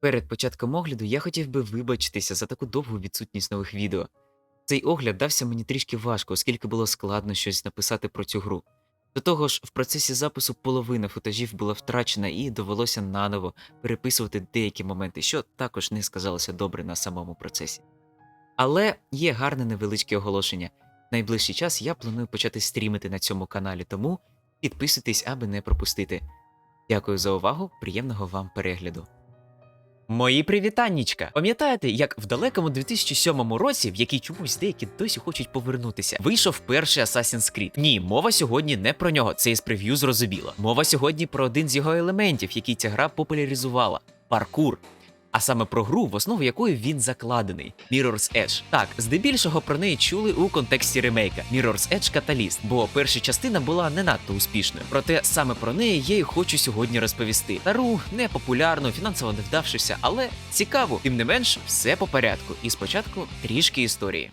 Перед початком огляду я хотів би вибачитися за таку довгу відсутність нових відео. Цей огляд дався мені трішки важко, оскільки було складно щось написати про цю гру. До того ж, в процесі запису половина футажів була втрачена і довелося наново переписувати деякі моменти, що також не сказалося добре на самому процесі. Але є гарне невеличке оголошення. Найближчий час я планую почати стрімити на цьому каналі, тому підписуйтесь, аби не пропустити. Дякую за увагу, приємного вам перегляду. Мої привітаннячка! Пам'ятаєте, як в далекому 2007 році, в який чомусь деякі досі хочуть повернутися, вийшов перший Assassin's Creed? Ні, мова сьогодні не про нього, це із прев'ю зрозуміло. Мова сьогодні про один з його елементів, який ця гра популяризувала паркур. А саме про гру, в основу якої він закладений Mirror's Edge. Так, здебільшого про неї чули у контексті ремейка Mirror's Edge Catalyst, бо перша частина була не надто успішною. Проте саме про неї я й хочу сьогодні розповісти. Тару непопулярну, фінансово не вдавшися, але цікаво. Тим не менш, все по порядку. І спочатку трішки історії.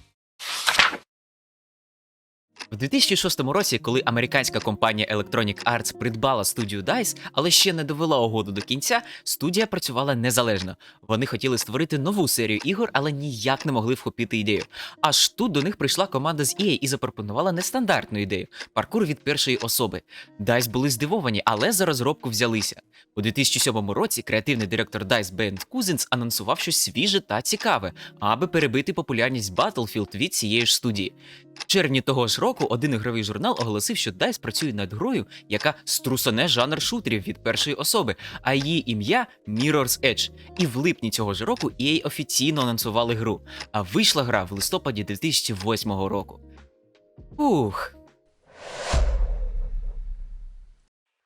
В 2006 році, коли американська компанія Electronic Arts придбала студію DICE, але ще не довела угоду до кінця, студія працювала незалежно. Вони хотіли створити нову серію ігор, але ніяк не могли вхопити ідею. Аж тут до них прийшла команда з EA і запропонувала нестандартну ідею паркур від першої особи. DICE були здивовані, але за розробку взялися. У 2007 році креативний директор DICE Бен Кузенс анонсував щось свіже та цікаве, аби перебити популярність Battlefield від цієї ж студії. В червні того ж року один ігровий журнал оголосив, що DICE працює над грою, яка струсоне жанр шутерів від першої особи, а її ім'я Mirror's Edge. І в липні цього ж року EA офіційно анонсували гру, а вийшла гра в листопаді 2008 року. Ух.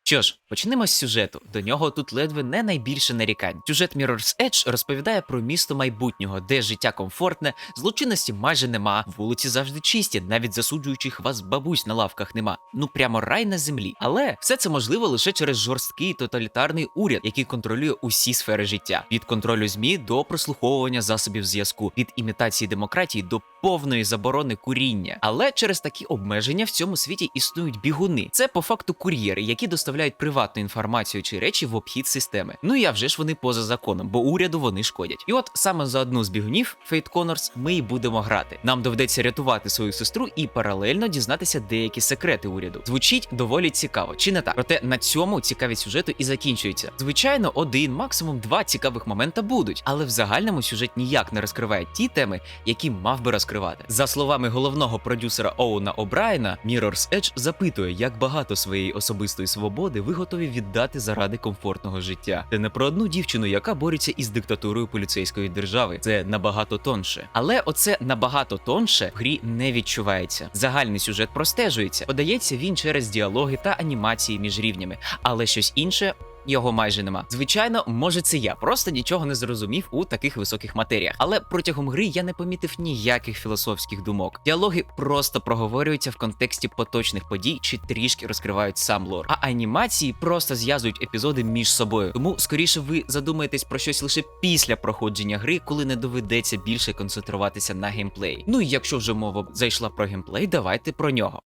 Що ж, почнемо з сюжету. До нього тут ледве не найбільше нарікань. Сюжет Mirror's Edge розповідає про місто майбутнього, де життя комфортне, злочинності майже нема, вулиці завжди чисті, навіть засуджуючих вас бабусь на лавках нема. Ну прямо рай на землі. Але все це можливо лише через жорсткий тоталітарний уряд, який контролює усі сфери життя: від контролю змі до прослуховування засобів зв'язку, від імітації демократії до повної заборони куріння. Але через такі обмеження в цьому світі існують бігуни. Це по факту кур'єри, які доставляють приватну інформацію чи речі в обхід системи. Ну і а вже ж вони поза законом, бо уряду вони шкодять. І от саме за одну з бігунів Фейт Конорс ми й будемо грати. Нам доведеться рятувати свою сестру і паралельно дізнатися деякі секрети уряду. Звучить доволі цікаво, чи не так? Проте на цьому цікавість сюжету і закінчується. Звичайно, один, максимум два цікавих момента будуть, але в загальному сюжет ніяк не розкриває ті теми, які мав би розкривати. За словами головного продюсера Оуна О'Брайена, Mirror's Edge запитує, як багато своєї особистої свободи ви готові віддати заради комфортного життя. Це не про одну дівчину, яка бореться із диктатурою поліцейської держави. Це набагато тонше. Але оце набагато тонше в грі не відчувається. Загальний сюжет простежується. Подається він через діалоги та анімації між рівнями, але щось інше. Його майже нема. Звичайно, може це я просто нічого не зрозумів у таких високих матеріях. Але протягом гри я не помітив ніяких філософських думок. Діалоги просто проговорюються в контексті поточних подій чи трішки розкривають сам лор. А анімації просто зв'язують епізоди між собою. Тому скоріше ви задумаєтесь про щось лише після проходження гри, коли не доведеться більше концентруватися на геймплеї. Ну і якщо вже мова зайшла про геймплей, давайте про нього.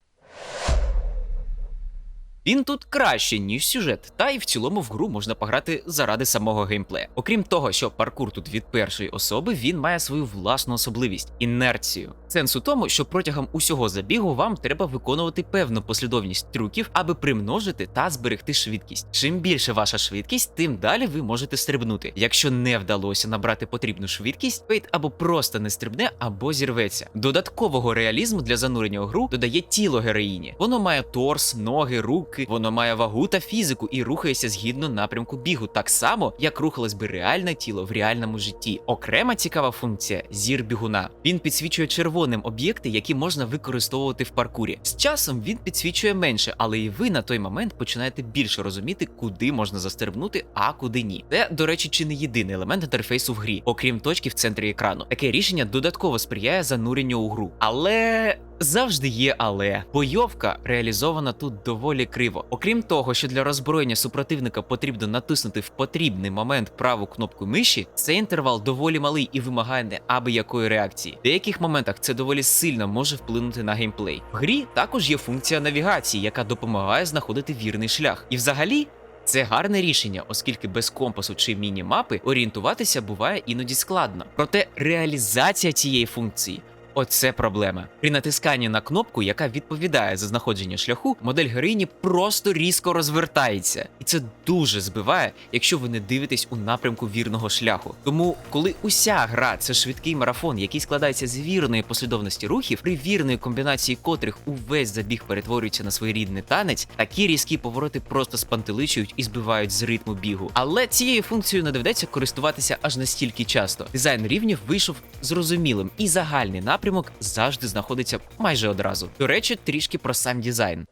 Він тут краще, ніж сюжет, та й в цілому в гру можна пограти заради самого геймплея. Окрім того, що паркур тут від першої особи, він має свою власну особливість інерцію. Сенс у тому, що протягом усього забігу вам треба виконувати певну послідовність трюків, аби примножити та зберегти швидкість. Чим більше ваша швидкість, тим далі ви можете стрибнути. Якщо не вдалося набрати потрібну швидкість, фейт або просто не стрибне, або зірветься. Додаткового реалізму для занурення у гру додає тіло героїні. Воно має торс, ноги, руки, воно має вагу та фізику і рухається згідно напрямку бігу, так само як рухалось би реальне тіло в реальному житті. Окрема цікава функція зір бігуна. Він підсвічує червоним об'єкти, які можна використовувати в паркурі. З часом він підсвічує менше, але і ви на той момент починаєте більше розуміти, куди можна застрибнути, а куди ні. Це, до речі, чи не єдиний елемент інтерфейсу в грі, окрім точки в центрі екрану. Таке рішення додатково сприяє зануренню у гру. Але. Завжди є але бойовка реалізована тут доволі криво. Окрім того, що для роззброєння супротивника потрібно натиснути в потрібний момент праву кнопку миші, цей інтервал доволі малий і вимагає не аби якої реакції. В деяких моментах це доволі сильно може вплинути на геймплей. В грі також є функція навігації, яка допомагає знаходити вірний шлях. І взагалі. Це гарне рішення, оскільки без компасу чи міні-мапи орієнтуватися буває іноді складно. Проте реалізація цієї функції. Оце проблема. При натисканні на кнопку, яка відповідає за знаходження шляху, модель героїні просто різко розвертається, і це дуже збиває, якщо ви не дивитесь у напрямку вірного шляху. Тому, коли уся гра це швидкий марафон, який складається з вірної послідовності рухів, при вірної комбінації котрих увесь забіг перетворюється на своєрідний танець, такі різкі повороти просто спантеличують і збивають з ритму бігу. Але цією функцією не доведеться користуватися аж настільки часто. Дизайн рівнів вийшов зрозумілим, і загальний напрямок завжди знаходиться майже одразу. До речі, трішки про сам дизайн.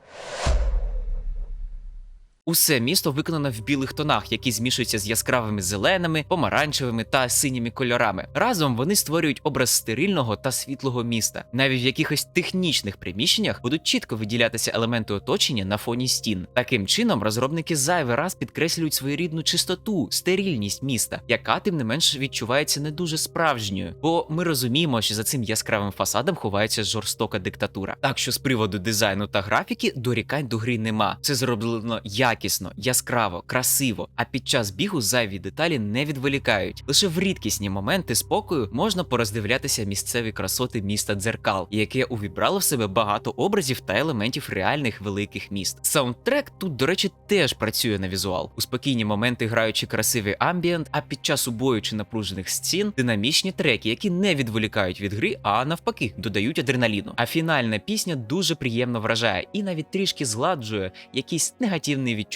Усе місто виконано в білих тонах, які змішуються з яскравими зеленими, помаранчевими та синіми кольорами. Разом вони створюють образ стерильного та світлого міста. Навіть в якихось технічних приміщеннях будуть чітко виділятися елементи оточення на фоні стін. Таким чином, розробники зайвий раз підкреслюють своєрідну чистоту, стерильність міста, яка тим не менш відчувається не дуже справжньою, бо ми розуміємо, що за цим яскравим фасадом ховається жорстока диктатура. Так що з приводу дизайну та графіки дорікань до гри нема. Це зроблено якісно, яскраво, красиво. А під час бігу зайві деталі не відволікають. Лише в рідкісні моменти спокою можна пороздивлятися місцеві красоти міста дзеркал, яке увібрало в себе багато образів та елементів реальних великих міст. Саундтрек тут, до речі, теж працює на візуал. У спокійні моменти граючи красивий амбієнт, а під час убою чи напружених сцін динамічні треки, які не відволікають від гри, а навпаки додають адреналіну. А фінальна пісня дуже приємно вражає і навіть трішки згладжує якісь негативні відчуття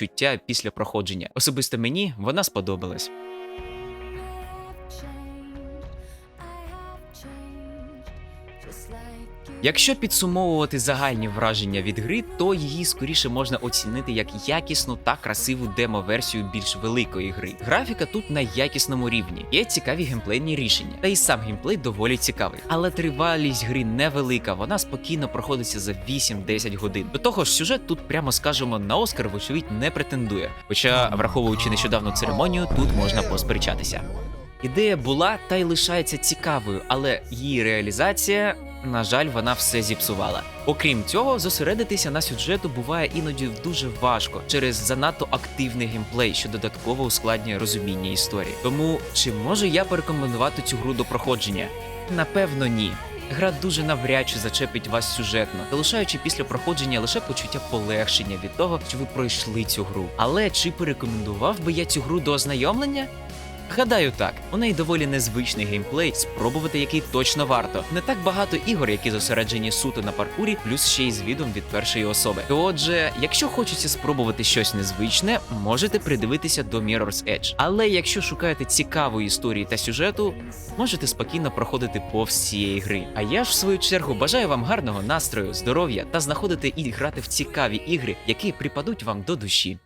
після проходження. Особисто мені вона сподобалась. Якщо підсумовувати загальні враження від гри, то її скоріше можна оцінити як якісну та красиву демо-версію більш великої гри. Графіка тут на якісному рівні, є цікаві геймплейні рішення, та й сам геймплей доволі цікавий. Але тривалість гри невелика, вона спокійно проходиться за 8-10 годин. До того ж, сюжет тут прямо скажемо на Оскар, вочевидь, не претендує. Хоча, враховуючи нещодавну церемонію, тут можна посперечатися. Ідея була та й лишається цікавою, але її реалізація, на жаль, вона все зіпсувала. Окрім цього, зосередитися на сюжету буває іноді дуже важко через занадто активний геймплей, що додатково ускладнює розуміння історії. Тому чи можу я порекомендувати цю гру до проходження? Напевно, ні. Гра дуже навряд зачепить вас сюжетно, залишаючи після проходження лише почуття полегшення від того, що ви пройшли цю гру. Але чи порекомендував би я цю гру до ознайомлення? Гадаю, так. У неї доволі незвичний геймплей, спробувати який точно варто. Не так багато ігор, які зосереджені суто на паркурі, плюс ще й з відом від першої особи. Отже, якщо хочеться спробувати щось незвичне, можете придивитися до Mirror's Edge. Але якщо шукаєте цікавої історії та сюжету, можете спокійно проходити повз цієї гри. А я ж в свою чергу бажаю вам гарного настрою, здоров'я та знаходити і грати в цікаві ігри, які припадуть вам до душі.